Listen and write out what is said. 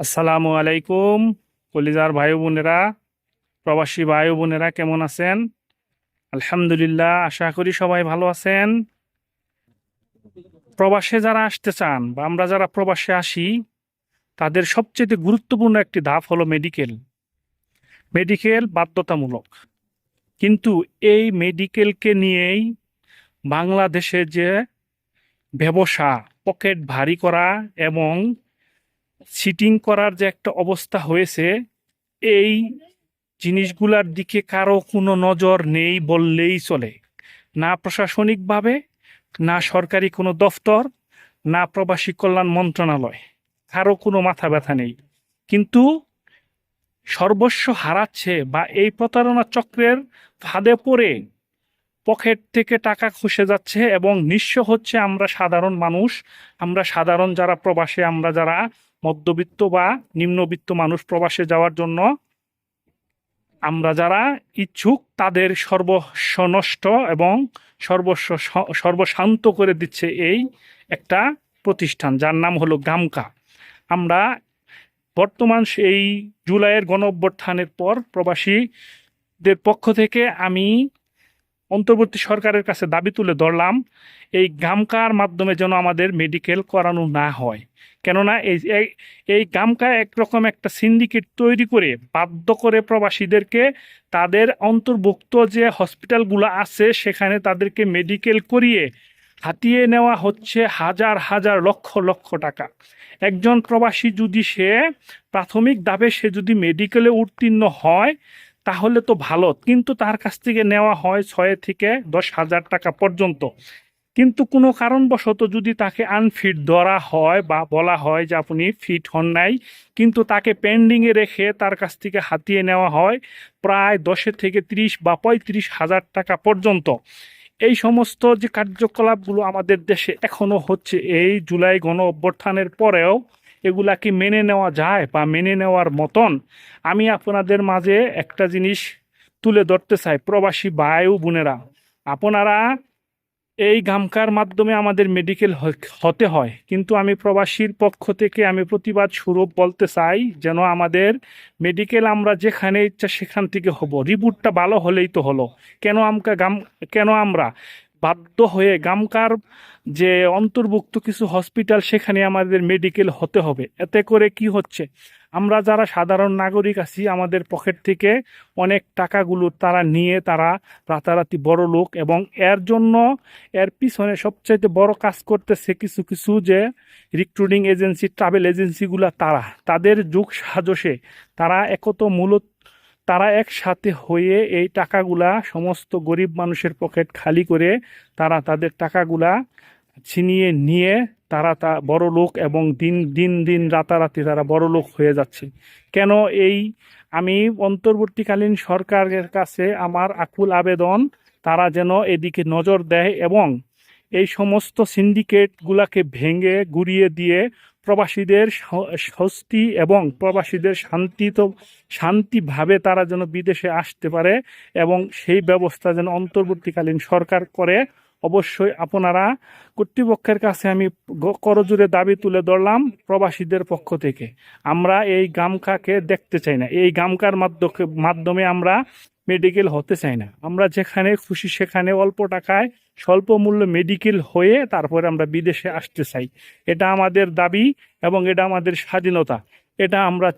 আসসালামু আলাইকুম, কলিজার ভাই বোনেরা, প্রবাসী ভাই বোনেরা, কেমন আছেন? আলহামদুলিল্লাহ, আশা করি সবাই ভালো আছেন। প্রবাসে যারা আসতে চান বা আমরা যারা প্রবাসে আসি, তাদের সবচেয়ে গুরুত্বপূর্ণ একটি ধাপ হলো মেডিকেল। মেডিকেল বাধ্যতামূলক। কিন্তু এই মেডিকেলকে নিয়েই বাংলাদেশে যে ব্যবসা, পকেট ভারী করা এবং সিটিং করার যে একটা অবস্থা হয়েছে, এই জিনিসগুলার দিকে কারও কোনো নজর নেই বললেই চলে। না প্রশাসনিকভাবে, না সরকারি কোনো দফতর, না প্রবাসী কল্যাণ মন্ত্রণালয়। কারও কোনো মাথা ব্যথা নেই। কিন্তু সর্বস্ব হারাচ্ছে বা এই প্রতারণা চক্রের ফাঁদে পড়ে পকেট থেকে টাকা খসে যাচ্ছে এবং নিঃস্ব হচ্ছে আমরা সাধারণ মানুষ, আমরা সাধারণ যারা প্রবাসে, আমরা যারা মধ্যবিত্ত বা নিম্নবিত্ত মানুষ প্রবাসে যাওয়ার জন্য আমরা যারা ইচ্ছুক, তাদের সর্বস্ব নষ্ট এবং সর্বস্ব সর্বশান্ত করে দিচ্ছে এই একটা প্রতিষ্ঠান, যার নাম হলো গামকা। আমরা বর্তমান সেই জুলাইয়ের গণ অভ্যুত্থানের পর প্রবাসীদের পক্ষ থেকে আমি অন্তর্বর্তী সরকারের কাছে দাবি তুলে ধরলাম, এই গামকার মাধ্যমে যেন আমাদের মেডিকেল করানো না হয়। কেননা এই, এই- গামকা একরকম একটা সিন্ডিকেট তৈরি করে বাধ্য করে প্রবাসীদেরকে তাদের অন্তর্ভুক্ত যে হসপিটালগুলো আছে, সেখানে তাদেরকে মেডিকেল করিয়ে হাতিয়ে নেওয়া হচ্ছে হাজার হাজার লক্ষ লক্ষ টাকা। একজন প্রবাসী যদি সে প্রাথমিক দাবে সে যদি মেডিকেলে উত্তীর্ণ হয় তাহলে তো ভালো। কিন্তু তার কাছ থেকে নেওয়া হয় ছয় থেকে দশ হাজার টাকা পর্যন্ত। কিন্তু কোনো কারণবশত যদি তাকে আনফিট ধরা হয় বা বলা হয় যে আপনি ফিট হন নাই, কিন্তু তাকে পেন্ডিংয়ে রেখে তার কাছ থেকে হাতিয়ে নেওয়া হয় প্রায় দশের থেকে ত্রিশ বা পঁয়ত্রিশ হাজার টাকা পর্যন্ত। এই সমস্ত যে কার্যকলাপগুলো আমাদের দেশে এখনও হচ্ছে, এই জুলাই গণ অভ্যুত্থানের পরেও এগুলা কি মেনে নেওয়া যায় বা মেনে নেওয়ার মতন? আমি আপনাদের মাঝে একটা জিনিস তুলে ধরতে চাই, প্রবাসী ও বোনেরা। আপনারা এই গামকার মাধ্যমে আমাদের মেডিকেল হতে হয়। কিন্তু আমি প্রবাসীর পক্ষ থেকে আমি প্রতিবাদ স্বরূপ বলতে চাই যেন আমাদের মেডিকেল আমরা যেখানে ইচ্ছা সেখান থেকে হব। রিপোর্টটা ভালো হলেই তো হলো। কেন আমকা গাম কেন আমরা? বাধ্য হয়ে গামকার যে অন্তর্ভুক্ত কিছু হসপিটাল, সেখানে আমাদের মেডিকেল হতে হবে। এতে করে কি হচ্ছে? আমরা যারা সাধারণ নাগরিক আছি, আমাদের পকেট থেকে অনেক টাকাগুলো তারা নিয়ে তারা রাতারাতি বড় লোক এবং এর জন্য এর পিছনে সবচাইতে বড় কাজ করতেছে কিছু কিছু যে রিক্রুটিং এজেন্সি ট্রাভেল এজেন্সিগুলো তারা। তাদের যুগ সাজসে। তারা একত মূলত তারা একসাথে হয়ে এই টাকাগুলা সমস্ত গরিব মানুষের পকেট খালি করে তারা তাদের টাকাগুলা ছিনিয়ে নিয়ে তারা তা বড় লোক এবং দিন দিন দিন রাতারাতি তারা বড় লোক হয়ে যাচ্ছে। কেন এই আমি অন্তর্বর্তীকালীন সরকারের কাছে আমার আকুল আবেদন, তারা যেন এদিকে নজর দেয় এবং এই সমস্ত সিন্ডিকেটগুলাকে ভেঙে গুড়িয়ে দিয়ে প্রবাসীদের স্বস্তি এবং প্রবাসীদের শান্তি তো শান্তিভাবে তারা যেন বিদেশে আসতে পারে এবং সেই ব্যবস্থা যেন অন্তর্বর্তীকালীন সরকার করে, অবশ্যই আপনারা কর্তৃপক্ষের কাছে আমি করজোরে দাবি তুলে ধরলাম প্রবাসীদের পক্ষ থেকে। আমরা এই গামকাকে দেখতে চাই না। এই গামকার মাধ্যমে আমরা মেডিকেল হতে চাই না। আমরা যেখানে খুশি সেখানে অল্প টাকায় স্বল্প মূল্য মেডিকেল হয়ে তারপরে আমরা বিদেশে আসতে চাই। এটা আমাদের দাবি এবং এটা আমাদের স্বাধীনতা। এটা আমরা